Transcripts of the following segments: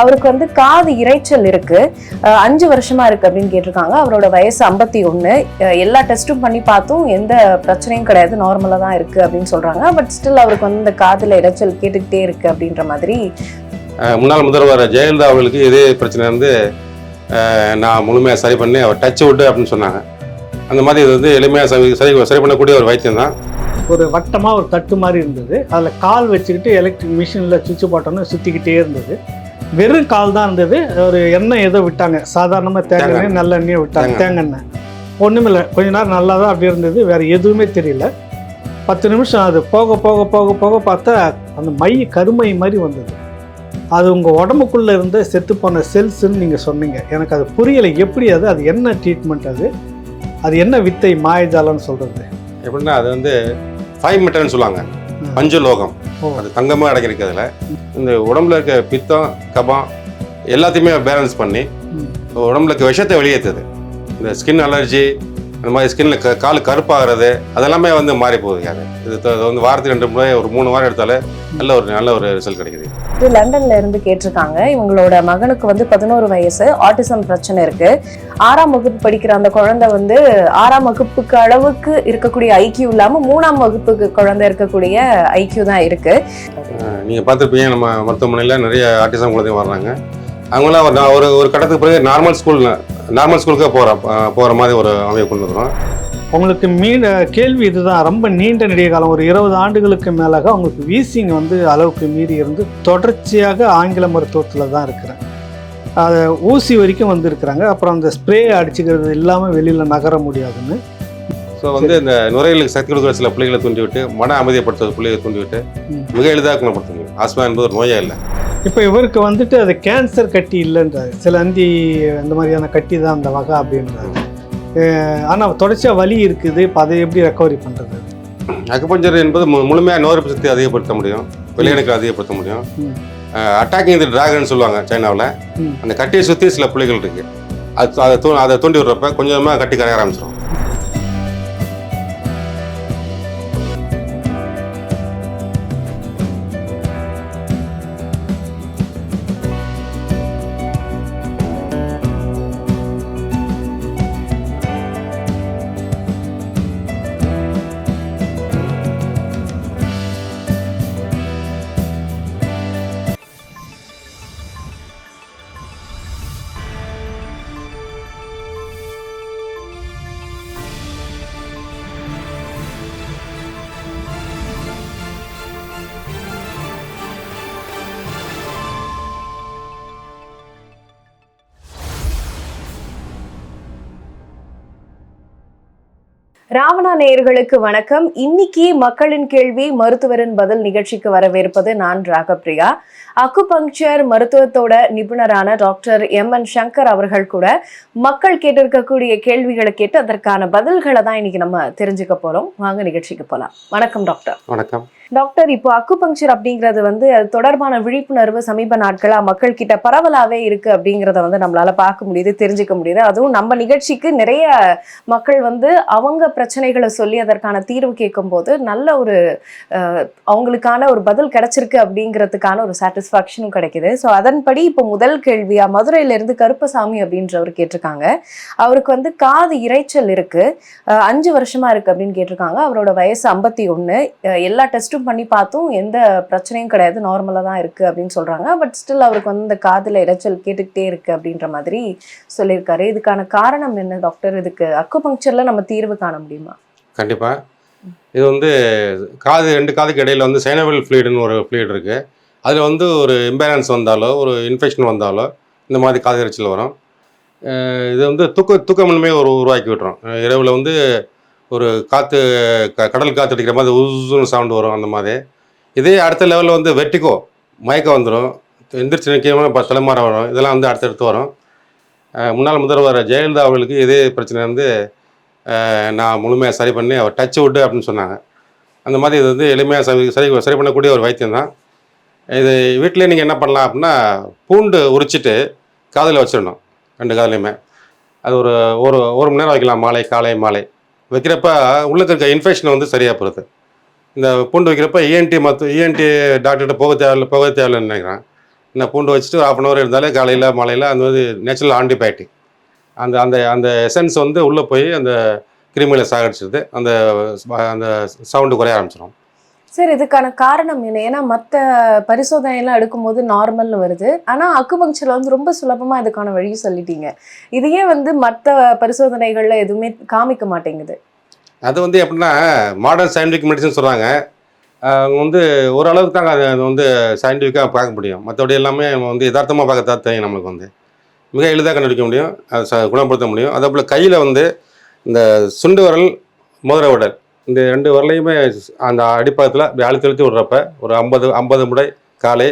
அவருக்கு வந்து காது இரைச்சல் இருக்கு. அஞ்சு வருஷமா இருக்கு அப்படின்னு கேட்டிருக்காங்க. அவரோட வயசு ஐம்பத்தி ஒன்று எல்லா டெஸ்ட்டும் பண்ணி பார்த்தும் எந்த பிரச்சனையும் கிடையாது. நார்மலாக தான் இருக்கு அப்படின்னு சொல்றாங்க. பட் ஸ்டில் அவருக்கு வந்து இந்த காதுல இரைச்சல் கேட்டுக்கிட்டே இருக்கு அப்படின்ற மாதிரி. முன்னாள் முதல்வர் ஜெயலலிதா அவர்களுக்கு இதே பிரச்சனை வந்து நான் முழுமையாக சரி பண்ணி அவர் டச் விட்டு அப்படின்னு சொன்னாங்க. அந்த மாதிரி இது வந்து எளிமையாக சரி சரி சரி பண்ணக்கூடிய ஒரு வைத்தியம் தான். ஒரு வட்டமாக ஒரு தட்டு மாதிரி இருந்தது. அதில் கால் வச்சுக்கிட்டு எலக்ட்ரிக் மிஷினில் சுவிட்ச் போட்டோன்னு சுற்றிக்கிட்டே இருந்தது. வெறும் கால் தான் இருந்தது. ஒரு எண்ணெய் ஏதோ விட்டாங்க. சாதாரணமாக தேங்காய். நல்ல எண்ணெயை விட்டாங்க. தேங்காய். எண்ணெய். ஒன்றுமில்ல கொஞ்ச நேரம் நல்லா தான் அப்படி இருந்தது. வேறு எதுவுமே தெரியல. பத்து நிமிஷம் அது போக போக போக போக பார்த்தா அந்த மை கருமை மாதிரி வந்தது. அது உங்கள் உடம்புக்குள்ளே இருந்த செத்து போன செல்ஸ்ன்னு நீங்கள் சொன்னீங்க. எனக்கு அது புரியலை. எப்படி அது? அது என்ன ட்ரீட்மெண்ட் அது? அது என்ன வித்தை மாயஜாலம்னு சொல்கிறது எப்படின்னா அது வந்து ஃபைவ் மீட்டர்னு சொல்லுவாங்க. பஞ்சலோகம். அது தங்கமாக அடங்கிருக்கு அதில் இந்த உடம்புல இருக்க பித்தம் கபம் எல்லாத்தையுமே பேலன்ஸ் பண்ணி. உடம்புல இருக்க விஷத்தை வெளியேற்றுது இந்த ஸ்கின் அலர்ஜி அந்த மாதிரி ஸ்கின்ல க கால் கருப்பாகிறது அதெல்லாமே வந்து மாறி போகுது அது இது வந்து வாரத்துக்கு ரெண்டு முறை ஒரு மூணு வாரம் எடுத்தாலே நல்ல ஒரு நல்ல ஒரு ரிசல்ட் கிடைக்குது. இது லண்டன்ல இருந்து கேட்டிருக்காங்க. இவங்களோட மகனுக்கு வந்து பதினோரு வயசு ஆட்டிசம் பிரச்சனை இருக்கு. ஆறாம் வகுப்பு படிக்கிற அந்த குழந்தை வந்து ஆறாம் வகுப்புக்கு அளவுக்கு இருக்கக்கூடிய ஐக்கியூ இல்லாம மூணாம் வகுப்புக்கு குழந்தை இருக்கக்கூடிய ஐக்கியூ தான் இருக்கு. நீங்கள் பார்த்துருப்பீங்க நம்ம மருத்துவமனையில் நிறைய ஆர்டிசம் குழந்தைங்க வர்றாங்க. அவங்களாம் ஒரு ஒரு கட்டத்துக்கு பிறகு நார்மல் ஸ்கூல் நார்மல் ஸ்கூலுக்கே போகிற போகிற மாதிரி ஒரு அமைப்பு கொண்டு வந்துடும் உங்களுக்கு மீன் கேள்வி இதுதான். ரொம்ப நீண்ட நெடிய காலம் ஒரு இருபது ஆண்டுகளுக்கு மேலாக உங்களுக்கு வீசிங் வந்து அளவுக்கு மீறி இருந்து தொடர்ச்சியாக ஆங்கில மருத்துவத்தில் தான் இருக்கிறேன். அதை ஊசி வரைக்கும் வந்திருக்கிறாங்க. அப்புறம் அந்த ஸ்ப்ரே அடிச்சுக்கிறது இல்லாமல் வெளியில் நகர முடியாதுன்னு. ஸோ வந்து இந்த நுரையீரலுக்கு சக்தி கொடுக்குற சில பிள்ளைகளை தூண்டி விட்டு மன அமைதிப்படுத்துற பிள்ளைகளை தூண்டி விட்டு ம். மிக எளிதாக குணப்படுத்த முடியும் ஆஸ்மா என்பது ஒரு நோயே இல்லை. இப்போ இவருக்கு வந்துட்டு அது கேன்சர் கட்டி இல்லைன்றாரு. சில அந்தி அந்த மாதிரியான கட்டி தான் அந்த வகை அப்படின்றாரு. ஆனால் தொடர்ச்சியாக வலி இருக்குது. இப்போ அதை எப்படி ரெக்கவரி பண்ணுறது அக்குபஞ்சர் என்பது முழுமையாக நோய் எதிர்ப்பு சக்தியை அதிகப்படுத்த முடியும். வெளியணுக்களை அதிகப்படுத்த முடியும். அட்டாக்கிங் தி டிராகன் சொல்லுவாங்க சைனாவில். அந்த கட்டியை சுற்றி சில புள்ளிகள் இருக்கு. அது அதை தூ அதை தூண்டி விடுறப்ப கொஞ்சம் கொஞ்சமாக கட்டி கரைய ஆரம்பிச்சிடும் ராவணா நேயர்களுக்கு வணக்கம். இன்னைக்கு மக்களின் கேள்வி மருத்துவரின் பதில் நிகழ்ச்சிக்கு வரவேற்பது நான் ராகப்பிரியா அக்குபங்க்சர் மருத்துவத்தோட நிபுணரான டாக்டர் எம். என். சங்கர் அவர்கள் கூட மக்கள் கேட்டிருக்கக்கூடிய கேள்விகளை கேட்டு அதற்கான பதில்களை தான் இன்னைக்கு நம்ம தெரிஞ்சுக்க போறோம். வாங்க நிகழ்ச்சிக்கு போலாம். வணக்கம் டாக்டர். வணக்கம். டாக்டர் இப்போ அக்குபங்க்சர் அப்படிங்கிறது வந்து அது தொடர்பான விழிப்புணர்வு சமீப நாட்களா மக்கள் கிட்ட பரவலாவே இருக்கு அப்படிங்கிறத வந்து நம்மளால பார்க்க முடியுது தெரிஞ்சுக்க முடியுது. அதுவும் நம்ம நிகழ்ச்சிக்கு நிறைய மக்கள் வந்து அவங்க பிரச்சனைகளை சொல்லி அதற்கான தீர்வு கேட்கும்போது நல்ல ஒரு அவங்களுக்கான ஒரு பதில் கிடைச்சிருக்கு அப்படிங்கிறதுக்கான ஒரு சாட்டிஸ்ஃபேக்ஷனும் கிடைக்குது. ஸோ அதன்படி இப்போ முதல் கேள்வியாக மதுரையிலேருந்து கருப்பசாமி அப்படின்றவர் கேட்டிருக்காங்க. அவருக்கு வந்து காது இரைச்சல் இருக்குது அஞ்சு வருஷமாக இருக்குது அப்படின்னு கேட்டிருக்காங்க. அவரோட வயசு ஐம்பத்தி ஒன்று எல்லா டெஸ்ட்டும் பண்ணி பார்த்தும் எந்த பிரச்சனையும் கிடையாது. நார்மலாக தான் இருக்குது அப்படின்னு சொல்கிறாங்க பட் ஸ்டில் அவருக்கு வந்து இந்த காதில் இரைச்சல் கேட்டுக்கிட்டே இருக்குது அப்படின்ற மாதிரி சொல்லியிருக்காரு. இதுக்கான காரணம் என்ன டாக்டர் இதுக்கு அக்குபங்க்சர்ல நம்ம தீர்வு காண முடியுமா கண்டிப்பாக இது வந்து காது ரெண்டு காதுக்கு இடையில் வந்து சைனபிள் ஃப்ளூயிடுன்னு ஒரு ஃப்ளூயிட் இருக்குது அதில் வந்து ஒரு இம்பேலன்ஸ் வந்தாலோ ஒரு இன்ஃபெக்ஷன் வந்தாலோ இந்த மாதிரி காது எரிச்சல் வரும். இது வந்து தூக்க தூக்கமின்மையை ஒரு உருவாக்கி விட்டுரும். இரவில் வந்து ஒரு காற்று க கடல் காற்று அடிக்கிற மாதிரி உசுன்னு சவுண்டு வரும் அந்த மாதிரி. இதே அடுத்த லெவலில் வந்து வெட்டிக்கோ மயக்கம் வந்துடும் எந்திரிச்சு நிற்காம தலைமாற வரும். இதெல்லாம் வந்து அடுத்தடுத்து வரும். முன்னாள் முதல்வர் ஜெயலலிதா அவர்களுக்கு இதே பிரச்சனை வந்து நான் முழுமையாக சரி பண்ணி அவர் டச் விட்டு அப்படின்னு சொன்னாங்க. அந்த மாதிரி இது வந்து எளிமையாக சரி சரி சரி பண்ணக்கூடிய ஒரு வைத்தியம் தான். இது வீட்டிலே நீங்கள் என்ன பண்ணலாம் அப்படின்னா பூண்டு உரிச்சிட்டு காதில் வச்சிடணும் ரெண்டு காதலையுமே. அது ஒரு ஒரு ஒரு மணி நேரம் வைக்கலாம் மாலை காலை மாலை. வைக்கிறப்ப உள்ளுக்கு இருக்க இன்ஃபெக்ஷன் வந்து சரியாக போகிறது இந்த பூண்டு வைக்கிறப்ப இஎன்டி மற்ற இஎன்டி டாக்டர்கிட்ட போக தேவையில்ல போக தேவையில்லைன்னு நினைக்கிறேன். இந்த பூண்டு வச்சுட்டு ஆஃப் அன் ஹவர் இருந்தாலே காலையில் மாலையில் அந்த வந்து நேச்சுரல் ஆன்டிபயோட்டிக் அந்த அந்த அந்த எசன்ஸ் வந்து உள்ளே போய் அந்த கிருமிகளை சாகடிச்சிருது. அந்த அந்த சவுண்டு குறைய ஆரம்பிச்சிடும் சார் இதுக்கான காரணம் என்ன? ஏன்னா மற்ற பரிசோதனையெல்லாம் எடுக்கும்போது நார்மல்னு வருது. ஆனா அக்குபங்க்சர்ல வந்து ரொம்ப சுலபமா இதுக்கான வழி சொல்லிட்டீங்க. இதையே வந்து மற்ற பரிசோதனைகள்ல எதுவுமே காமிக்க மாட்டேங்குது. அது வந்து எப்படின்னா மாடர்ன் சயின்டிஃபிக் மெடிசன் சொல்கிறாங்க அவங்க வந்து ஓரளவுக்கு தான் அது வந்து சயின்டிஃபிக்காக பார்க்க முடியும். மற்றபடி எல்லாமே வந்து யதார்த்தமாக பார்க்க தான் தெரியும் நம்மளுக்கு வந்து. மிக எளிதாக கண்டுபிடிக்க முடியும். அதை குணப்படுத்த முடியும். அதே போல் கையில் வந்து இந்த சுண்டு விரல் மோதிர விரல் இந்த ரெண்டு விரலையுமே அந்த அடிப்பாகத்தில் இப்படி அழுத்தி அழுத்தி விடுறப்ப ஒரு ஐம்பது ஐம்பது முறை காலை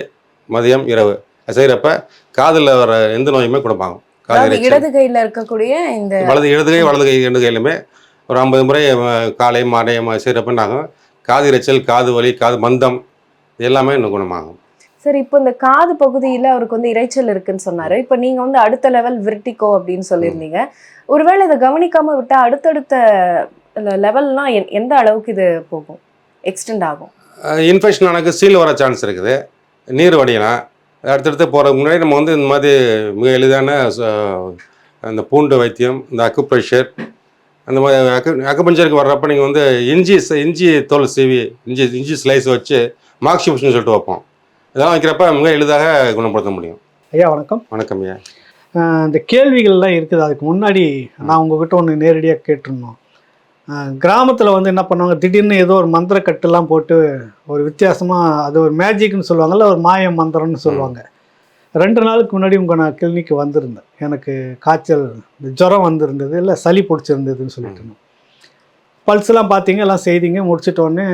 மதியம் இரவு செய்கிறப்ப காதில் வர எந்த நோயுமே குணமாகும் இரைச்சல். இடது கையில இருக்கக்கூடிய இந்த வலது இடது கை வலது கை ரெண்டு கையிலுமே ஒரு ஐம்பது முறை காலை மாலை ம- செய்கிறப்ப என்னாகும் காது இரைச்சல் காது வலி காது மந்தம் எல்லாமே இன்னும் குணமாகும். சரி இப்போ இந்த காது பகுதியில அவருக்கு வந்து இரைச்சல் இருக்குன்னு சொன்னாரு. இப்போ நீங்க வந்து அடுத்த லெவல் விர்டிகோ அப்படின்னு சொல்லியிருந்தீங்க. ஒருவேளை இதை கவனிக்காம விட்டா அடுத்தடுத்த லெவல்லாம் எந்த அளவுக்கு இது போகும்? எக்ஸ்டெண்ட் ஆகும்? இன்ஃபெக்ஷன் ஆனக்கு சீல் வர சான்ஸ் இருக்குது. நீர் வடியலாம் அடுத்தடுத்து போகிறதுக்கு முன்னாடி நம்ம வந்து இந்த மாதிரி மிக எளிதான அந்த பூண்டு வைத்தியம் இந்த அக்குப்ரெஷர் அந்த மாதிரி அக்கு அக்குபஞ்சருக்கு வர்றப்ப நீங்கள் வந்து இஞ்சி இஞ்சி தோல் சீவி இஞ்சி இஞ்சி ஸ்லைஸ் வச்சு மாக்சிபுஷன் சொல்லிட்டு வைப்போம். இதெல்லாம் வைக்கிறப்ப மிக எளிதாக குணப்படுத்த முடியும். ஐயா வணக்கம். வணக்கம் ஐயா. இந்த கேள்விகள்லாம் இருக்குது. அதுக்கு முன்னாடி நான் உங்ககிட்ட ஒன்று நேரடியாக கேட்டிருந்தோம். கிராமத்தில் வந்து என்ன பண்ணுவாங்க? திடீர்னு ஏதோ ஒரு மந்திர கட்டுலாம் போட்டு ஒரு வித்தியாசமாக அது ஒரு மேஜிக்னு சொல்லுவாங்கல்ல ஒரு மாய மந்திரம்னு சொல்லுவாங்க. ரெண்டு நாளுக்கு முன்னாடி உங்கள் நான் கிளினிக்கு வந்திருந்தேன். எனக்கு காய்ச்சல் இந்த ஜுரம் வந்திருந்தது இல்லை சளி பிடிச்சிருந்ததுன்னு சொல்லிட்டு. பல்ஸ்லாம் பார்த்தீங்க எல்லாம் செய்தீங்க முடிச்சிட்ட உடனே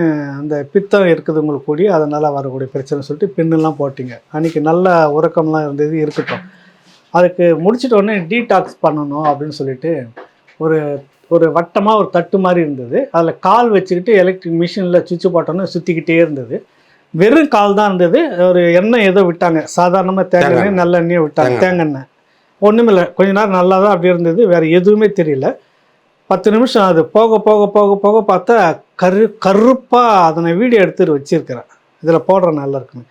அந்த பித்தம் இருக்குது உங்களுக்கு கூடி அதனால் வரக்கூடிய பிரச்சனை சொல்லிட்டு பின்னெல்லாம் போட்டீங்க. அன்றைக்கி நல்ல உறக்கம்லாம் இருந்தது இருக்கட்டும். அதுக்கு முடிச்சிட்ட உடனே டீடாக்ஸ் பண்ணணும் அப்படின்னு சொல்லிட்டு ஒரு ஒரு வட்டமாக ஒரு தட்டு மாதிரி இருந்தது. அதில் கால் வச்சுக்கிட்டு எலக்ட்ரிக் மிஷினில் சுவிட்ச் போட்டோன்னே சுற்றிக்கிட்டே இருந்தது. வெறும் கால் தான் இருந்தது. ஒரு எண்ணெய் ஏதோ விட்டாங்க. சாதாரணமாக தேங்காய் தேங்காய் நல்லெண்ணெயை விட்டாங்க. தேங்காய் தேங்காய் ஒன்றுமில்லை கொஞ்ச நேரம் நல்லா தான் அப்படி இருந்தது. வேறு எதுவுமே தெரியல. பத்து நிமிஷம் அது போக போக போக போக பார்த்தா கரு கருப்பாக அதை நான் வீடியோ எடுத்துட்டு வச்சிருக்கிறேன். இதில் போடுற நல்லா இருக்குன்னு.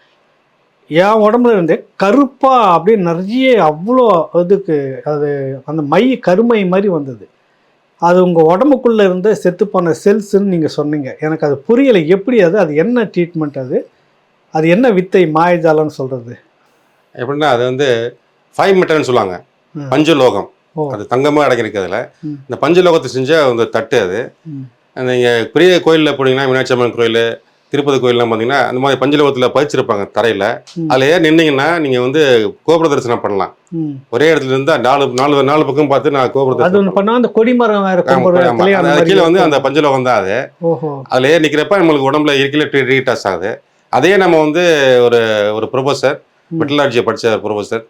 என் உடம்புல இருந்து கருப்பாக அப்படியே நிறைய அவ்வளோ இதுக்கு அது அந்த மை கருமை மாதிரி வந்தது. அது உங்கள் உடம்புக்குள்ளே இருந்த செத்துப்போன செல்ஸ்ன்னு நீங்கள் சொன்னீங்க. எனக்கு அது புரியலை. எப்படி அது? அது என்ன ட்ரீட்மெண்ட் அது? அது என்ன வித்தை மாயஜாலம்னு சொல்கிறது எப்படின்னா அது வந்து ஃபைவ் மீட்டர்னு சொல்லுவாங்க. பஞ்சலோகம். அது தங்கமாக அடங்கியிருக்கு அதில். இந்த பஞ்சலோகத்தை செஞ்ச அந்த தட்டு அது. நீங்கள் பெரிய கோயிலில் போனீங்கன்னா மீனாட்சி அம்மன் கோயில் திருப்பதி கோயில்லாம் பார்த்தீங்கன்னா அந்த மாதிரி பஞ்சலோகத்தில் பதிச்சிருப்பாங்க தரையில். அதில் ஏன் நின்னீங்கன்னா நீங்கள் வந்து கோபுர தரிசனம் பண்ணலாம் ஒரே இடத்துல இருந்தால் நாலு நாலு நாலு பக்கம் பார்த்து நான் கோபுர தரிசனம் பண்ணால் அந்த கொடிமரம் கீழே வந்து. அந்த பஞ்சலோகம் தான் அது அதில் ஏன் நிற்கிறப்ப நம்மளுக்கு உடம்புல இருக்கல ரீடாஸ் ஆகுது அதே நம்ம வந்து ஒரு ஒரு ப்ரொஃபஸர். மெட்டலாஜியை படித்த ப்ரொஃபஸர்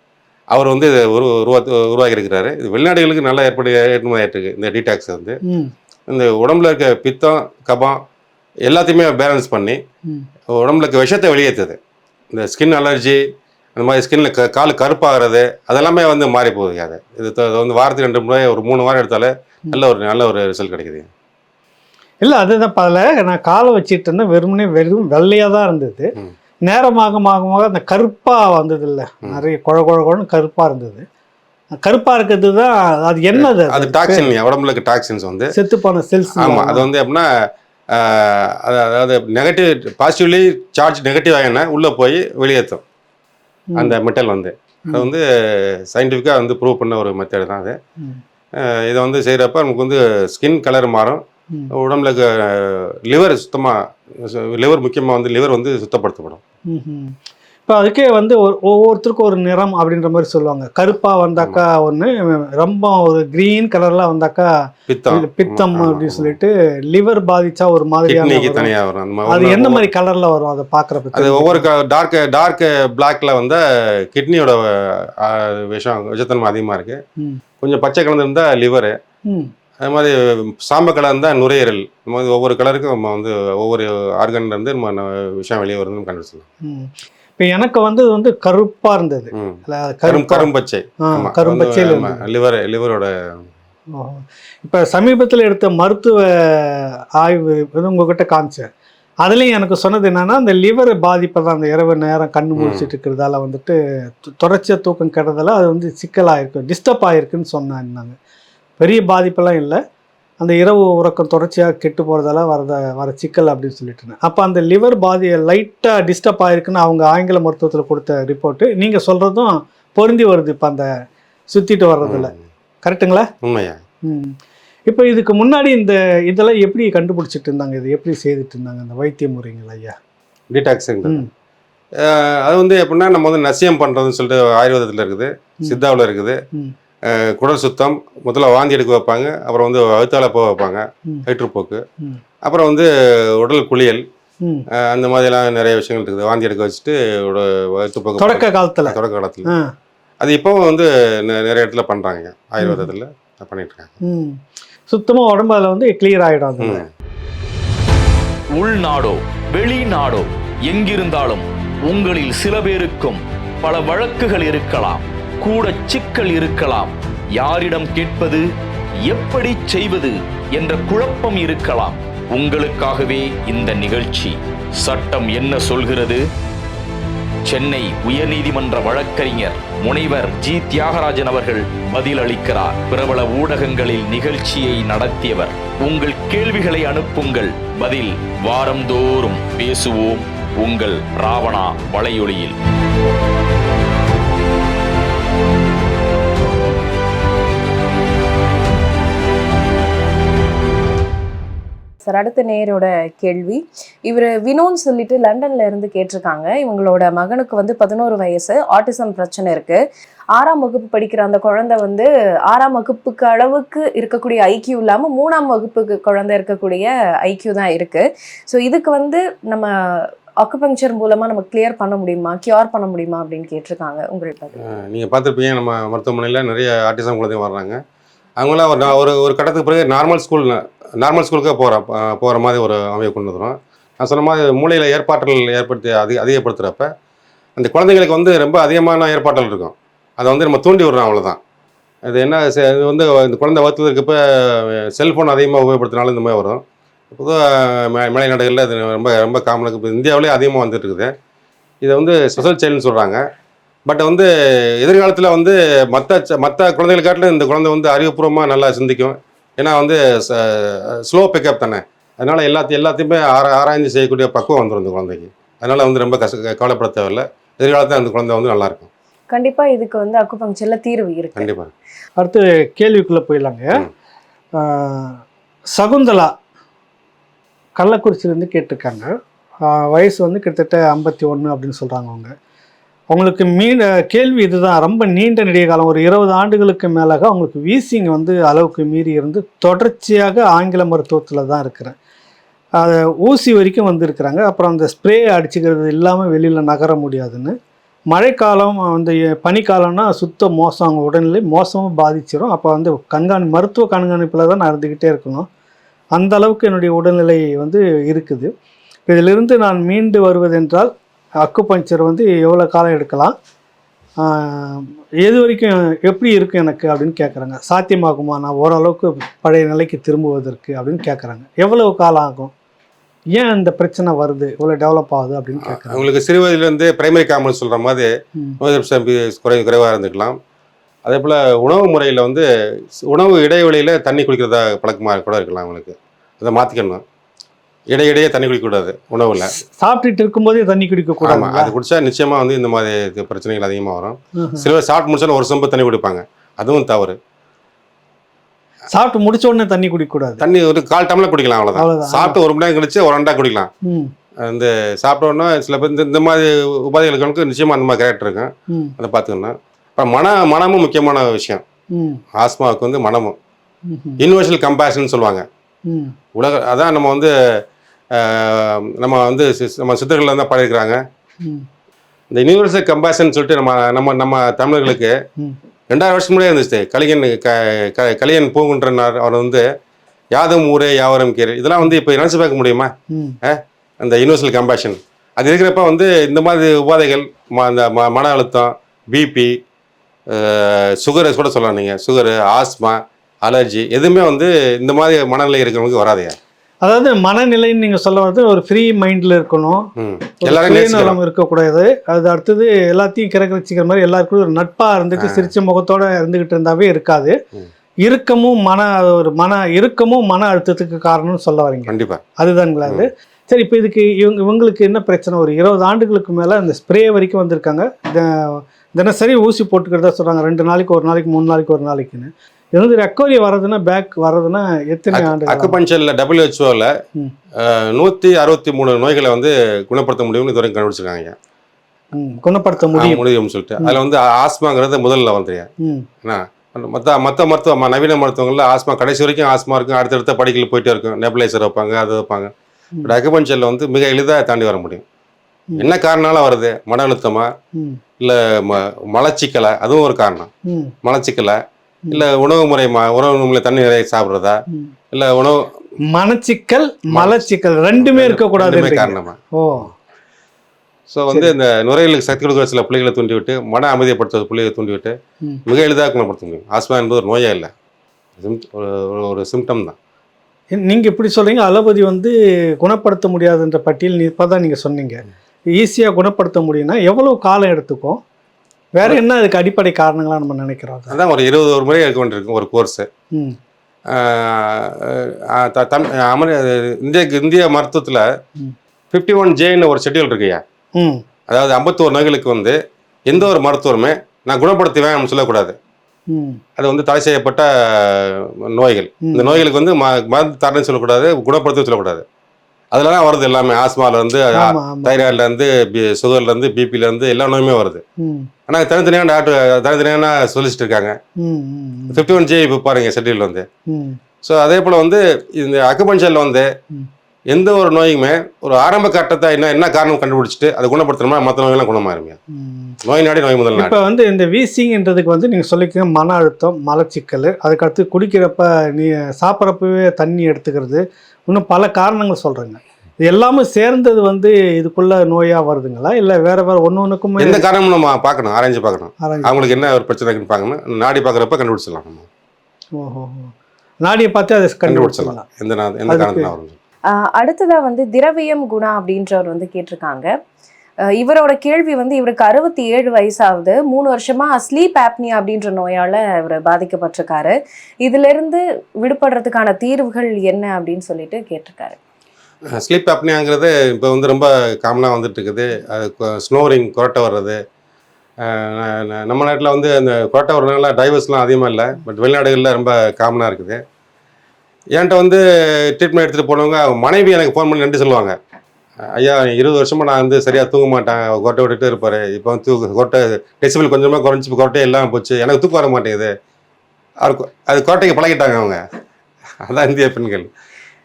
அவர் வந்து இதை உரு உருவா உருவாக்கி இருக்கிறாரு இது வெளிநாடுகளுக்கு நல்லா ஏற்படு ஏற்றுமதி ஆயிட்டு இருக்கு இந்த டீடாக்ஸ் வந்து. இந்த உடம்புல இருக்க பித்தம் கபம் எல்லாத்தையுமே பேலன்ஸ் பண்ணி உடம்புல இருக்க விஷத்தை வெளியேற்றுது. இந்த ஸ்கின் அலர்ஜி அந்த மாதிரி ஸ்கின்ல க கால் கருப்பாகிறது அதெல்லாமே வந்து மாறி போகுது அது. இது வந்து வாரத்துக்கு ரெண்டு முறை ஒரு மூணு வாரம் எடுத்தாலே நல்ல ஒரு நல்ல ஒரு ரிசல்ட் கிடைக்குது. இல்லை அதுதான் அதில் நான் காலை வச்சிட்டு இருந்தேன் வெறுமனே வெறும் வெள்ளையாக தான் இருந்தது. நேரமாக மாக அந்த கருப்பாக வந்தது இல்லை ம். நிறைய குழ குழ குழன்னு கருப்பாக இருந்தது. கருப்பாக இருக்கிறது தான் அது என்னது அது? டாக்ஸின் உடம்புல இருக்க டாக்ஸின்ஸ் வந்து. செத்து போன செல்ஸ் ஆமாம் அது வந்து எப்படின்னா அதாவது நெகட்டிவ் பாசிட்டிவ்லி சார்ஜ் நெகட்டிவ் ஆகினா உள்ளே போய் வெளியேற்றும் அந்த மெட்டல் வந்து. அது வந்து சயின்டிஃபிக்காக வந்து ப்ரூவ் பண்ண ஒரு மெத்தட் தான் அது. இதை வந்து செய்கிறப்ப நமக்கு வந்து ஸ்கின் கலர் மாறும். உடம்புல லிவர் சுத்தமாக லிவர் முக்கியமாக வந்து லிவர் வந்து சுத்தப்படுத்தப்படும். இப்போ அதுக்கே வந்து ஒரு ஒவ்வொருத்தருக்கும் ஒரு நிறம் அப்படின்ற மாதிரி சொல்லுவாங்க. கருப்பாக வந்தாக்கா ஒன்று ரொம்ப ஒரு க்ரீன் கலர்லாம் வந்தாக்கா பித்தம். பித்தம் அப்படின்னு. சொல்லிட்டு லிவர் பாதிச்சா ஒரு மாதிரியான. தனியாக வரும். அந்த அது மாதிரி என்ன ஒவ்வொரு- மாதிரி கலர்ல வரும் அதை பாக்குறப்ப அது ஒவ்வொரு டார்க் டார்க் பிளாக்ல வந்து கிட்னியோட விஷம் விஷத்தன்மை அதிகமாக இருக்கு. ம். கொஞ்சம் பச்சை கலந்து இருந்தால் லிவரு அது மாதிரி சாம்ப கலர் இருந்தால் நுரையீரல். இந்த மாதிரி ஒவ்வொரு கலருக்கும் நம்ம வந்து ஒவ்வொரு ஆர்கன்ல இருந்து நம்ம விஷம் வெளியே வருதுன்னு கண்டுபிடிச்சலாம் ம். இப்போ எனக்கு வந்து வந்து கருப்பா இருந்தது. கரும் கரும்பச்சை. ஆமா, லிவர் லிவரோட. இப்ப சமீபத்துல எடுத்த மருத்துவ ஆய்வு உங்ககிட்ட காமிச்சேன். அதுலேயும் எனக்கு சொன்னது என்னன்னா அந்த லிவர் பாதிப்பை தான் அந்த இரவு நேரம் கண்ணு முடிச்சிட்டு இருக்கிறதால வந்துட்டு தொ- தொடர்ச்சியா தூக்கம் கெடுறதால அது வந்து சிக்கலாயிருக்கு டிஸ்டர்ப் ஆயிருக்குன்னு சொன்னாங்க. பெரிய பாதிப்பெல்லாம் இல்லை. அந்த இரவு உறக்கம் தொடர்ச்சியாக கெட்டு போகிறதால வரத வர சிக்கல் அப்படின்னு சொல்லிட்டு அப்போ அந்த லிவர் பாதி லைட்டாக டிஸ்டர்ப் ஆயிருக்குன்னு அவங்க ஆங்கில மருத்துவத்தில் கொடுத்த ரிப்போர்ட்டு நீங்கள் சொல்கிறதும் பொருந்தி வருது இப்போ அந்த சுற்றிட்டு வர்றதில்ல கரெக்ட்டுங்களா? உண்மையா? ம். இப்போ இதுக்கு முன்னாடி இந்த இதெல்லாம் எப்படி கண்டுபிடிச்சிட்டு இருந்தாங்க? இது எப்படி செய்துட்டு இருந்தாங்க அந்த வைத்திய முறைகள் ஐயா? டீடாக்ஸிங் ம். அது வந்து எப்படின்னா நம்ம வந்து நசியம் பண்ணுறதுன்னு சொல்லிட்டு ஆயுர்வேதத்தில் இருக்குது. சித்தாவில் இருக்குது. குடல் சுத்தம் முதல்ல வாந்தி எடுக்க வைப்பாங்க அப்புறம் வந்து வயிற்றால போக வைப்பாங்க. வயிற்றுப்போக்கு. அப்புறம் வந்து உடல் குளியல் அந்த மாதிரிலாம் நிறைய விஷயங்கள் இருக்குது. வாந்தி எடுக்க வச்சுட்டு வயிற்றுப்போக்கு தொடக்க காலத்தில். தொடக்க காலத்தில். அது இப்போவும் வந்து நெ- நிறைய இடத்துல பண்ணுறாங்க ஆயுர்வேதத்தில் பண்ணிட்டு இருக்காங்க சுத்தமாக உடம்பு அதில் வந்து கிளியர் ஆகிடும். உள்நாடோ வெளிநாடோ எங்கிருந்தாலும் உங்களில் சில பேருக்கும் பல வழக்குகள் இருக்கலாம். கூட சிக்கல் இருக்கலாம். யாரிடம் கேட்பது எப்படி செய்வது என்ற குழப்பம் இருக்கலாம். உங்களுக்காகவே இந்த நிகழ்ச்சி. சட்டம் என்ன சொல்கிறது? சென்னை உயர்நீதிமன்ற வழக்கறிஞர் முனைவர் ஜி. தியாகராஜன் அவர்கள் பதிலளிக்கிறார் பிரபல ஊடகங்களில் நிகழ்ச்சியை நடத்தியவர். உங்கள் கேள்விகளை அனுப்புங்கள். பதில் வாரந்தோறும் பேசுவோம். உங்கள் ராவணா வலையொலியில். சார் அடுத்த நேரோட கேள்வி. இவர் வினோன்னு சொல்லிட்டு லண்டன்ல இருந்து கேட்டிருக்காங்க. இவங்களோட மகனுக்கு வந்து பதினோரு வயசு ஆட்டிசம் பிரச்சனை இருக்கு. ஆறாம் வகுப்பு படிக்கிற அந்த குழந்தை வந்து ஆறாம் வகுப்புக்கு அளவுக்கு இருக்கக்கூடிய ஐக்கியூ இல்லாமல் மூணாம் வகுப்புக்கு குழந்தை இருக்கக்கூடிய ஐக்கியூ தான் இருக்கு. ஸோ இதுக்கு வந்து நம்ம அக்குபங்சர் மூலமா நம்ம கிளியர் பண்ண முடியுமா? கியூர் பண்ண முடியுமா? அப்படின்னு கேட்டிருக்காங்க. உங்களுக்கு நீங்கள் பார்த்துருப்பீங்க நம்ம மருத்துவமனையில் நிறைய ஆட்டிசம் குழந்தைங்க வர்றாங்க. அவங்களாம் ஒரு ஒரு ஒரு கட்டத்துக்கு பிறகு நார்மல் ஸ்கூல் நார்மல் ஸ்கூலுக்கே போகிற போகிற மாதிரி ஒரு அமைப்பு கொண்டு வந்துடும் நான் சொன்ன மாதிரி மூளையில் ஏற்பாட்டல் ஏற்படுத்தி அதிக அதிகப்படுத்துகிறப்ப அந்த குழந்தைங்களுக்கு வந்து ரொம்ப அதிகமான ஏற்பாட்டல் இருக்கும். அதை வந்து நம்ம தூண்டி விடுறோம் அவ்வளோதான் அது என்ன இது வந்து இந்த குழந்தை வளர்த்துறதுக்கு இப்போ செல்ஃபோன் அதிகமாக உபயோகப்படுத்தினாலும் இந்த மாதிரி வரும். பொதுவாக மலை நாடுகளில் இது ரொம்ப ரொம்ப காமனுக்கு இப்போ இந்தியாவிலே அதிகமாக வந்துட்டு இருக்குது. இதை வந்து ஸ்பெஷல் சைல்டுன்னு சொல்கிறாங்க பட் வந்து எதிர்காலத்தில் வந்து மற்ற மற்ற குழந்தைகளுக்காட்டிலும் இந்த குழந்தை வந்து அறிவுபூர்வமாக நல்லா சிந்திக்கும். ஏன்னா வந்து ஸ்லோ பிக்கப் தானே. அதனால் எல்லாத்தையும் எல்லாத்தையுமே ஆரா ஆராய்ந்து செய்யக்கூடிய பக்குவம் வந்துடும் இந்த குழந்தைக்கு. அதனால் வந்து ரொம்ப கஷ்ட கவலைப்பட தேவையில்ல. எதிர்காலத்தில் அந்த குழந்தை வந்து நல்லாயிருக்கும் கண்டிப்பா இதுக்கு வந்து அக்குபங்சர்ல தீர்வு இருக்கு. கண்டிப்பாக அடுத்து கேள்விக்குள்ளே போயிடலாங்க. சகுந்தலா கள்ளக்குறிச்சியிலேருந்து கேட்டிருக்காங்க. வயசு வந்து கிட்டத்தட்ட ஐம்பத்தி ஒன்று அப்படின்னு சொல்கிறாங்க அவங்க. உங்களுக்கு மீண்ட கேள்வி இதுதான். ரொம்ப நீண்ட நெடிய காலம் ஒரு இருபது ஆண்டுகளுக்கு மேலாக அவங்களுக்கு வீசிங் வந்து அளவுக்கு மீறி இருந்து தொடர்ச்சியாக ஆங்கில மருத்துவத்தில் தான் இருக்கிறேன். அதை ஊசி வரைக்கும் வந்திருக்கிறாங்க. அப்புறம் அந்த ஸ்ப்ரே அடிச்சுக்கிறது இல்லாமல் வெளியில் நகர முடியாதுன்னு. மழைக்காலம் அந்த பனிக்காலம்னா சுத்த மோசம். அவங்க உடல்நிலை மோசமாக பாதிச்சிடும் அப்போ வந்து கண்காணி மருத்துவ கண்காணிப்பில் தான் நான் இருந்துக்கிட்டே இருக்கணும். அந்த அளவுக்கு என்னுடைய உடல்நிலை வந்து இருக்குது. இதிலிருந்து நான் மீண்டு வருவதென்றால் அக்குபஞ்சர் வந்து எவ்வளோ காலம் எடுக்கலாம்? எது வரைக்கும் எப்படி இருக்கும் எனக்கு அப்படின்னு கேட்குறாங்க சாத்தியமாகுமா? நான் ஓரளவுக்கு பழைய நிலைக்கு திரும்புவதற்கு அப்படின்னு கேட்குறாங்க எவ்வளவு காலம் ஆகும்? ஏன் இந்த பிரச்சனை வருது? இவ்வளோ டெவலப் ஆகுது அப்படின்னு கேட்குறாங்க அவங்களுக்கு சிறு வயதிலேருந்து பிரைமரி காமல் சொல்கிற மாதிரி. நோய் குறை குறைவாக இருந்துக்கலாம். அதே போல் உணவு முறையில் வந்து உணவு இடைவெளியில் தண்ணி குடிக்கிறதா பழக்கமாக கூட இருக்கலாம் அவங்களுக்கு அதை மாற்றிக்கணும் இடையிடையே தண்ணி குடிக்கக்கூடாது உணவில். சாப்பிட்டுட்டு இருக்கும்போதே தண்ணி குடிக்க ஆமாம் கூடாது அது குடிச்சா நிச்சயமாக வந்து இந்த மாதிரி பிரச்சனைகள் அதிகமாக வரும். சில பேர் சாப்பிட்டு முடிச்சாலும் ஒரு சொம்பு தண்ணி குடிப்பாங்க. அதுவும் தவறு. சாப்பிட்டு முடிச்ச உடனே தண்ணி குடிக்க கூடாது தண்ணி ஒரு கால் டம்ளர் குடிக்கலாம் அவ்வளோதான். சாப்பிட்டு ஒரு மணி நேரம் கழிச்சு ஒரு ரெண்டா குடிக்கலாம். ம். அந்த சாப்பிட்ட உடனே சில பேர் இந்த- இந்த மாதிரி உபாதைகளுக்கு நிச்சயமாக அந்த மாதிரி கேரக்டர் இருக்கும். அதை பார்த்துக்கணும் அப்புறம் மன மனமும் முக்கியமான விஷயம். ஆஸ்மாவுக்கு வந்து மனமும். யூனிவர்சல் கம்பேஷன் சொல்லுவாங்க. உலக அதான் நம்ம வந்து நம்ம வந்து நம்ம சித்தர்கள் தான் பாடியிருக்கிறாங்க இந்த யூனிவர்சல் கம்பேஷன் சொல்லிட்டு நம்ம நம்ம நம்ம தமிழர்களுக்கு. ரெண்டாயிரம் வருஷம் முன்னாடியே இருந்துச்சு. கலிங்கன் க கலியன் பூங்குன்றனார் அவர் வந்து யாதும் ஊரே யாவரும் கீரை. இதெல்லாம் வந்து இப்போ நினச்சி பார்க்க முடியுமா? அந்த யூனிவர்சல் கம்பேஷன் அது இருக்கிறப்ப வந்து இந்த மாதிரி உபாதைகள் அந்த மன அழுத்தம் பிபி சுகர் கூட சொல்லலாம் நீங்கள் சுகரு ஆஸ்மா அலர்ஜி எதுவுமே வந்து இந்த மாதிரி மனநிலை இருக்கிறவங்களுக்கு வராதையா அதாவது மனநிலைன்னு நீங்க சொல்ல வந்து ஒரு ஃப்ரீ மைண்ட்ல இருக்கணும். எல்லாரும் இருக்கக்கூடாது. அது அடுத்தது எல்லாத்தையும் கிறக்கச்சிக்கிற மாதிரி எல்லாருக்கும் ஒரு நட்பா இருந்துட்டு சிரிச்ச முகத்தோட இருந்துகிட்டு இருந்தாவே இருக்காது. இறுக்கமும் மன ஒரு மன இறுக்கமும் மன அழுத்தத்துக்கு காரணம்னு சொல்ல வரீங்க. கண்டிப்பா. அதுதாங்களா அது சரி இப்போ இதுக்கு இவங்க இவங்களுக்கு என்ன பிரச்சனை? ஒரு இருபது ஆண்டுகளுக்கு மேலே அந்த ஸ்ப்ரே வரைக்கும் வந்திருக்காங்க. தினசரி ஊசி போட்டுக்கிறதா சொல்கிறாங்க ரெண்டு நாளைக்கு ஒரு நாளைக்கு மூணு நாளைக்கு ஒரு நாளைக்குன்னு. இது வந்து ரெக்கவரி வர்றதுன்னா பேக் வர்றதுன்னா எத்தனை ஆண்டு அக்குபஞ்சர்ல டபிள்யூஹெச்ஓவில். நூற்றி அறுபத்தி மூணு நோய்களை வந்து குணப்படுத்த முடியும்னு இதுவரைக்கும் கண்டுபிடிச்சிருக்காங்க. குணப்படுத்த முடியும். முடியும்னு சொல்லிட்டு. அதில் வந்து ஆஸ்மாங்கிறது முதல்ல வந்துறியா ம். என்ன மற்ற மற்ற மருத்துவ நவீன மருத்துவங்களில் ஆஸ்மா கடைசி வரைக்கும் ஆஸ்மா இருக்கும் அடுத்தடுத்த படிக்கல் போயிட்டே இருக்கும். நெபுலைசர் வைப்பாங்க அது வைப்பாங்க. பட் அக்குபஞ்சரில் வந்து மிக எளிதாக தாண்டி வர முடியும். என்ன காரணால வருது? மன அழுத்தமா? இல்லை ம மலச்சிக்கலை அதுவும் ஒரு காரணம். மலச்சிக்கலை இல்லை உணவு முறை உணவு முறை தண்ணி நிறைய சாப்பிட்றதா. இல்லை உணவு மனச்சிக்கல் மலச்சிக்கல் ரெண்டுமே இருக்கக்கூடாது காரணமா. ஓ. ஸோ வந்து இந்த நுரையீரலுக்கு சக்தி கொடுக்குற சில பிள்ளைகளை தூண்டி விட்டு மன அமைதிப்படுத்துற பிள்ளைகளை தூண்டி விட்டு ம். மிக எளிதாக குணப்படுத்த முடியும் ஆஸ்மா என்பது ஒரு நோயே இல்லை. ஒரு- சிம்டம் தான். நீங்க இப்படி சொல்றீங்க அலோபதி வந்து குணப்படுத்த முடியாதுன்ற பட்டியல் நீ இப்பதான் நீங்க சொன்னீங்க. ஈஸியா குணப்படுத்த முடியும்னா எவ்வளவு காலம் எடுத்துக்கும்? வேற என்ன அதுக்கு அடிப்படை காரணங்களா நம்ம நினைக்கிறோம் அதை? அதான் ஒரு இருபது ஒரு முறை இருக்க வேண்டியிருக்கும் ஒரு கோர்ஸு ம். அமெரி இந்திய இந்திய மருத்துவத்தில். ஃபிஃப்டி ஒன் ஜேன்னு ஒரு ஷெட்யூல் இருக்குய்யா ம். அதாவது ஐம்பத்தோரு நோய்களுக்கு வந்து எந்த ஒரு மருத்துவருமே நான் குணப்படுத்துவேன் அப்படின்னு சொல்லக்கூடாது. அது வந்து தடை செய்யப்பட்ட நோய்கள். இந்த நோய்களுக்கு வந்து மருந்து தரேன்னு சொல்லக்கூடாது குணப்படுத்த சொல்லக்கூடாது. அதில் தான் வருது எல்லாமே. ஆஸ்மாலேருந்து தைராய்ட்லேருந்து பி சுகர்லேருந்து பிபிலேருந்து எல்லா நோயுமே வருது. ஆனால் தனித்தனியான டாக்டர் தனித்தனியான சொல்லிச்சுட்டு இருக்காங்க. ஃபிஃப்டி ஒன் ஜே இப்போ பாருங்க ஷெட்யூல் வந்து. ஸோ அதே போல் வந்து இந்த அக்குபஞ்சரில் வந்து. எந்த ஒரு நோயுமே ஒரு ஆரம்ப கட்டத்தை என்ன என்ன காரணம் கண்டுபிடிச்சிட்டு அதை குணப்படுத்தணுமா மற்ற நோயெல்லாம் குணமாயிருங்க நோய் நாடி நோய் முதல் இப்போ வந்து இந்த வீசிங்ன்றதுக்கு வந்து நீங்கள் சொல்லிக்கங்க மன அழுத்தம் மலச்சிக்கல். அதுக்கடுத்து குடிக்கிறப்ப நீ சாப்பிட்றப்பவே தண்ணி எடுத்துக்கிறது இன்னும் பல காரணங்கள் சொல்கிறேங்க இது எல்லாமே சேர்ந்தது வந்து இதுக்குள்ள நோயாக வருதுங்களா? இல்லை வேற வேற ஒன்று ஒன்றுக்குமே எந்த காரணமும் நம்ம பார்க்கணும். ஆராய்ஞ்சு பார்க்கணும். அவங்களுக்கு என்ன ஒரு பிரச்சனை இருக்குன்னு பார்க்கணும் நாடி பார்க்குறப்ப கண்டுபிடிச்சிடலாம் நம்ம. ஓஹோ. நாடியை பார்த்து அதை கண்டுபிடிச்சிடலாம். எந்த எந்த அதுக்கு- காரணத்தினால வரும் ஆஹ் அடுத்ததா வந்து திரவியம் குணா அப்படின்றவர் வந்து கேட்டிருக்காங்க. இவரோட கேள்வி வந்து இவருக்கு அறுபத்தி ஏழு வயசாகுது. மூணு வருஷமா ஸ்லீப் ஆப்னியா அப்படின்ற நோயால இவர் பாதிக்கப்பட்டிருக்காரு. இதுல இருந்து விடுபடுறதுக்கான தீர்வுகள் என்ன அப்படின்னு சொல்லிட்டு கேட்டிருக்காரு. ஸ்லீப் அப்னியாங்கிறது இப்போ வந்து ரொம்ப காமனாக வந்துட்டு இருக்குது அது ஸ்னோரிங் கொரட்டை வர்றது. நம்ம நாட்டில் வந்து அந்த கொரட்டை வர்றதுனால டைவர்ஸ்லாம் அதிகமாக இல்லை. பட் வெளிநாடுகளில் ரொம்ப காமனாக இருக்குது. என்கிட்ட வந்து ட்ரீட்மெண்ட் எடுத்துகிட்டு போனவங்க அவங்க மனைவி எனக்கு ஃபோன் பண்ணி நன்றி சொல்லுவாங்க. ஐயா இருபது வருஷமாக நான் வந்து சரியாக தூங்க மாட்டேன். கொட்டை விட்டுட்டு இருப்பார். இப்போ வந்து தூக்கு கொட்டை டெசிபிள் கொஞ்சமாக குறைஞ்சி கொட்டை எல்லாம் போச்சு. எனக்கு தூக்கம் வர மாட்டேங்குது. அவர் கொ- அது கோட்டைக்கு பழகிட்டாங்க அவங்க. அதான் இந்திய பெண்கள்.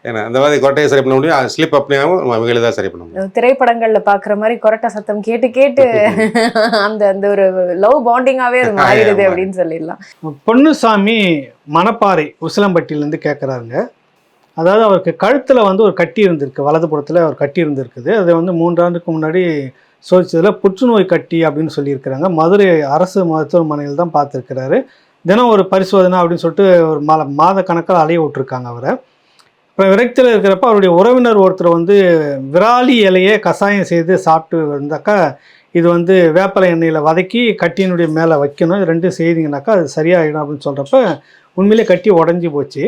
ஏன்னா அந்த மாதிரி கோட்டையை சரி பண்ண முடியும். ஸ்லீப் அப்படியாகவும் மிக எளிதாக சரி பண்ண முடியும். திரைப்படங்கள்ல பாக்குற மாதிரி கொரட்டை சத்தம் கேட்டு கேட்டு அந்த அந்த ஒரு லவ் பாண்டிங்காவே அது மாறிடுது. அப்படின்னு சொல்லிடலாம். பொன்னுசாமி மணப்பாறை உசிலம்பட்டியிலேருந்து கேட்குறாருங்க அதாவது அவருக்கு கழுத்தில் வந்து ஒரு கட்டி இருந்திருக்கு. வலது புறத்தில் ஒரு கட்டி இருந்திருக்குது. அது வந்து மூன்றாண்டுக்கு முன்னாடி சோதிச்சதில் புற்றுநோய் கட்டி அப்படின்னு சொல்லியிருக்கிறாங்க. மதுரை அரசு மருத்துவமனையில் தான் பார்த்துருக்கிறாரு. தினம் ஒரு பரிசோதனை அப்படின்னு சொல்லிட்டு ஒரு மாத மாத கணக்கில் அலைய விட்டுருக்காங்க அவரை. அப்புறம் விரக்தியில் இருக்கிறப்ப அவருடைய உறவினர் ஒருத்தர் வந்து விராலி இலையை கஷாயம் செய்து சாப்பிட்டு இருந்தாக்கா இது வந்து வேப்பலை எண்ணெயில் வதக்கி கட்டியினுடைய மேலே வைக்கணும். இது ரெண்டும் செய்தீங்கன்னாக்கா அது சரியாயிடும் அப்படின்னு சொல்கிறப்ப உண்மையிலே கட்டி உடஞ்சி போச்சு.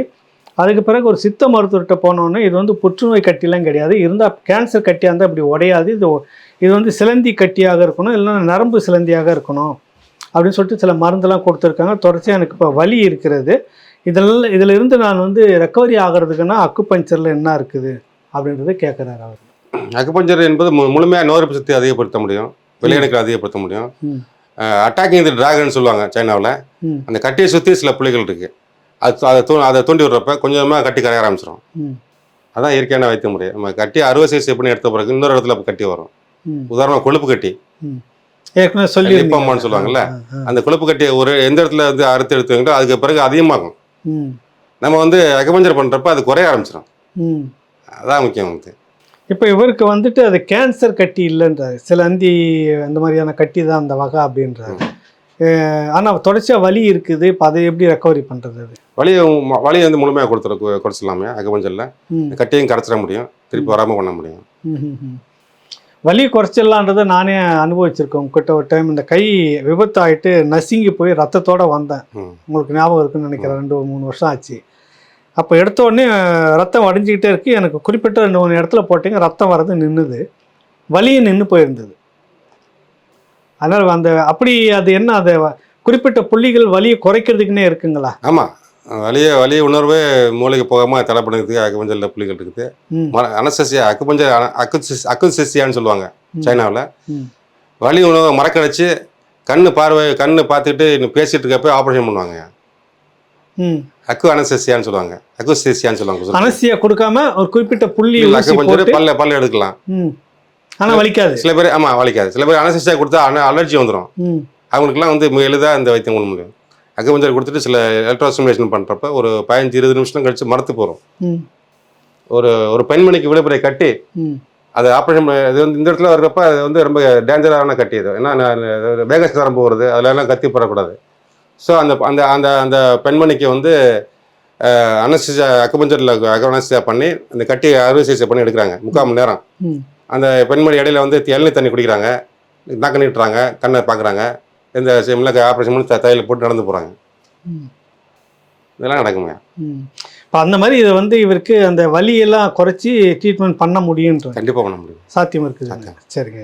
அதுக்கு பிறகு ஒரு சித்த மருத்துவர்கிட்ட போனோன்னே இது வந்து புற்றுநோய் கட்டிலாம் கிடையாது. இருந்தால் கேன்சர் கட்டியாக இருந்தால் அப்படி உடையாது. இது இது வந்து சிலந்தி கட்டியாக இருக்கணும். இல்லைன்னா நரம்பு சிலந்தியாக இருக்கணும். அப்படின்னு சொல்லிட்டு சில மருந்தெல்லாம் கொடுத்துருக்காங்க. தொடர்ச்சியாக எனக்கு இப்போ வலி இருக்கிறது. இதெல்லாம் இதில் இருந்து நான் வந்து ரெக்கவரி ஆகிறதுக்குன்னா அக்குபஞ்சரில் என்ன இருக்குது? அப்படின்றத கேட்குறாரு அவர். அக்குபஞ்சர் என்பது முழுமையாக நோய் சக்தி அதிகப்படுத்த முடியும். வெளியணுக்களை அதிகப்படுத்த முடியும். அட்டாக்கிங் தி டிராகன் சொல்லுவாங்க சைனாவில். அந்த கட்டியை சுற்றி சில புள்ளிகள் இருக்குது அது அதை தூ அதை தூண்டி விடுறப்ப கொஞ்சமாக கட்டி கரைய ஆரம்பிச்சிடும் அதான் இயற்கையான வைத்திய முறை. நம்ம கட்டி அறுவை சிகிச்சை பண்ணி எடுத்த பிறகு இன்னொரு இடத்துல கட்டி வரும். ம். உதாரணமாக கொழுப்பு கட்டி. ஏற்கனவே சொல்லி லிப்போமான்னு சொல்லுவாங்கல்ல? அந்த கொழுப்பு கட்டியை ஒரு எந்த இடத்துல வந்து அறுத்து எடுத்துக்கிட்டோ அதுக்கு பிறகு அதிகமாகும். நம்ம வந்து அக்குபஞ்சர் பண்ணுறப்ப அது குறைய ஆரம்பிச்சிடும் அதான் முக்கியம் வந்து. இப்போ இவருக்கு வந்துட்டு அது கேன்சர் கட்டி இல்லைன்றாரு. சில அந்தி அந்த மாதிரியான கட்டி தான் அந்த வகை அப்படின்றாரு. ஆனால் தொடர்ச்சியாக வலி இருக்குது இப்போ அதை எப்படி ரெக்கவரி பண்ணுறது அது? வலியை வலியை வந்து முழுமையாக கொடுத்துரு கு- குறைச்சிடலாமே அக்குபஞ்சரில் ம். கட்டியும் கரைச்சிட முடியும் திருப்பி வராமல் பண்ண முடியும். வலி குறைச்சிடலான்றதை நானே அனுபவிச்சிருக்கேன் உங்ககிட்ட ஒரு டைம் இந்த கை விபத்து ஆயிட்டு நசுங்கி போய் ரத்தத்தோட வந்தேன். உங்களுக்கு ஞாபகம் இருக்குன்னு நினைக்கிறேன் ரெண்டு மூணு வருஷம் ஆச்சு. அப்போ எடுத்த உடனே ரத்தம் வடிஞ்சிக்கிட்டே இருக்கு. எனக்கு குறிப்பிட்ட ரெண்டு மூணு இடத்துல போட்டீங்க ரத்தம் வர்றது நின்றுது வலியும் நின்று போயிருந்தது. அதனால் அந்த அப்படி அது என்ன அது குறிப்பிட்ட புள்ளிகள் வலியை குறைக்கிறதுக்குன்னே இருக்குங்களா? ஆமாம் வலிய வலி உணர்வு மூளைக்கு போகாமல் தடை பண்ணுறதுக்கு அக்குபஞ்சரில் புள்ளிகள் இருக்குது. அனசசியா அக்குபஞ்சர் அக்கு அக்குசெசியான்னு சொல்லுவாங்க. சைனாவில். வலி உணவை மறக்கடிச்சு கண்ணு பார்வை கண்ணு பார்த்துட்டு இன்னும் பேசிட்டு இருக்கப்ப ஆப்ரேஷன் பண்ணுவாங்க. அக்கு அனசசியான்னு சொல்லுவாங்க. அக்குசெசியான்னு சொல்லுவாங்க. அனஸ்தியா கொடுக்காம ஒரு குறிப்பிட்ட புள்ளி பல்ல பல்ல எடுக்கலாம். ம் ஆனால் வலிக்காது. சில பேர் ஆமாம் வலிக்காது. சில பேர் அனசசியா கொடுத்தா அலர்ஜி வந்துடும் அவங்களுக்குலாம் வந்து எளிதாக இந்த வைத்தியம் பண்ண முடியும். அக்குபஞ்சர் கொடுத்துட்டு சில எலக்ட்ரோஸ்டிமுலேஷன் பண்ணுறப்ப ஒரு பதினஞ்சு இருபது நிமிஷம் கழிச்சு மரத்து போகிறோம் ஒரு ஒரு பெண்மணிக்கு விழுப்புரை கட்டி அது ஆப்ரேஷன் இது வந்து இந்த இடத்துல வர்றப்ப அது வந்து ரொம்ப டேஞ்சரான கட்டி இது ஏன்னா நரம்பு வருது அதுலலாம் கத்தி போடக்கூடாது. ஸோ அந்த அந்த அந்த அந்த பெண்மணிக்கு வந்து அனஸ்டிசியா அக்குபஞ்சரில் அனஸ்டிசியா பண்ணி அந்த கட்டி அறுவை சிகிச்சை பண்ணி எடுக்கிறாங்க. முக்கால் மணி நேரம். அந்த பெண்மணி இடையில வந்து இளநீர் தண்ணி குடிக்கிறாங்க. நாக்க நீட்டுறாங்க கண்ணை பார்க்குறாங்க இந்த சிம்ல ஆப்ரேஷன் பண்ணி தையல் போட்டு நடந்து போகிறாங்க. இதெல்லாம் நடக்குங்க. இப்போ அந்த மாதிரி இதை வந்து இவருக்கு அந்த வலியெல்லாம் குறைச்சி ட்ரீட்மெண்ட் பண்ண முடியுன்ற கண்டிப்பாக பண்ண முடியும். சாத்தியம் இருக்குது. சரிங்க